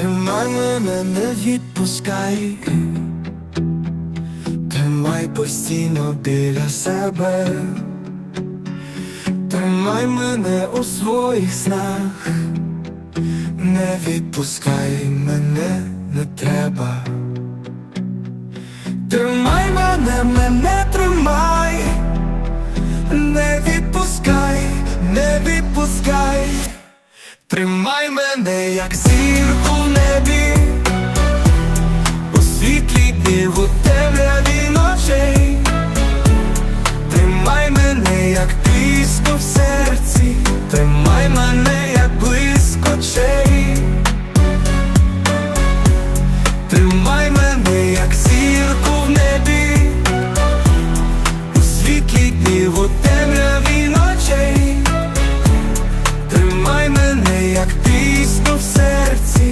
Тримай мене, не відпускай, тримай постійно біля себе, тримай мене у своїх снах, не відпускай мене, не треба. Тримай мене, мене тримай, не відпускай, не відпускай, тримай мене, як зірку як пісню в серці, тримай мене.